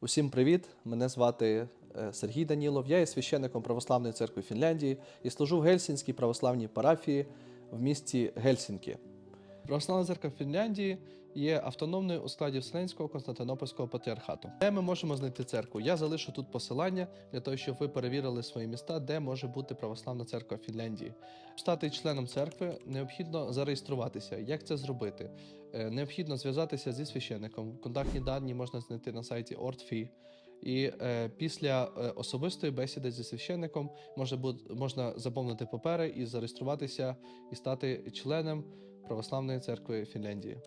Усім привіт! Мене звати е, Сергій Данілов. Я є священником Православної церкви Фінляндії і служу в Гельсінській православній парафії в місті Гельсінкі. Православна церква Фінляндії є автономною у складі Вселенського Константинопольського патріархату. Де ми можемо знайти церкву? Я залишу тут посилання для того, щоб ви перевірили свої міста, де може бути православна церква Фінляндії. Стати членом церкви необхідно зареєструватися. Як це зробити? Е, Необхідно зв'язатися зі священником. Контактні дані можна знайти на сайті ORTFI. І е, після е, особистої бесіди зі священником може бу- можна заповнити папери і зареєструватися і стати членом Православної церкви Фінляндії.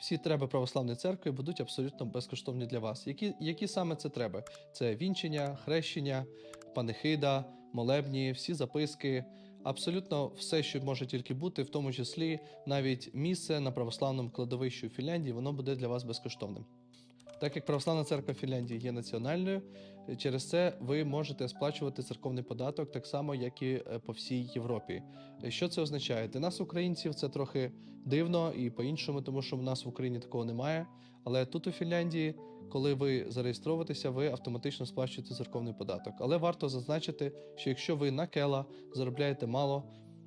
Всі треба православної церкви будуть абсолютно безкоштовні для вас. Які, які саме це треба? Це вінчення, хрещення, панихида, молебні, всі записки, абсолютно все, що може тільки бути, в тому числі навіть місце на православному кладовищі у Фінляндії, воно буде для вас безкоштовним. Так як Православна церква Фінляндії є національною, через це ви можете сплачувати церковний податок так само, як і е, по всій Європі. Що це означає? Для нас, українців, це трохи дивно і по-іншому, тому що в нас в Україні такого немає. Але тут у Фінляндії, коли ви зареєстровуєтеся, ви автоматично сплачуєте церковний податок. Але варто зазначити, що якщо ви на кела заробляєте мало,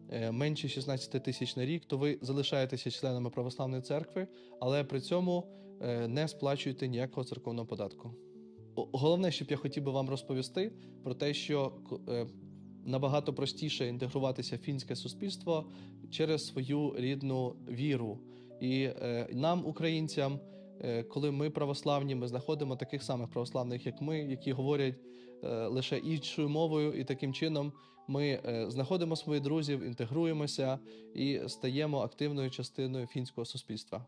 е, менше 16 тисяч на рік, то ви залишаєтеся членами православної церкви, але при цьому не сплачуєте ніякого церковного податку. Головне, щоб я хотів би вам розповісти про те, що е, набагато простіше інтегруватися в фінське суспільство через свою рідну віру. І е, нам, українцям, е, коли ми православні, ми знаходимо таких самих православних, як ми, які говорять е, лише іншою мовою, і таким чином ми е, знаходимо своїх друзів, інтегруємося і стаємо активною частиною фінського суспільства.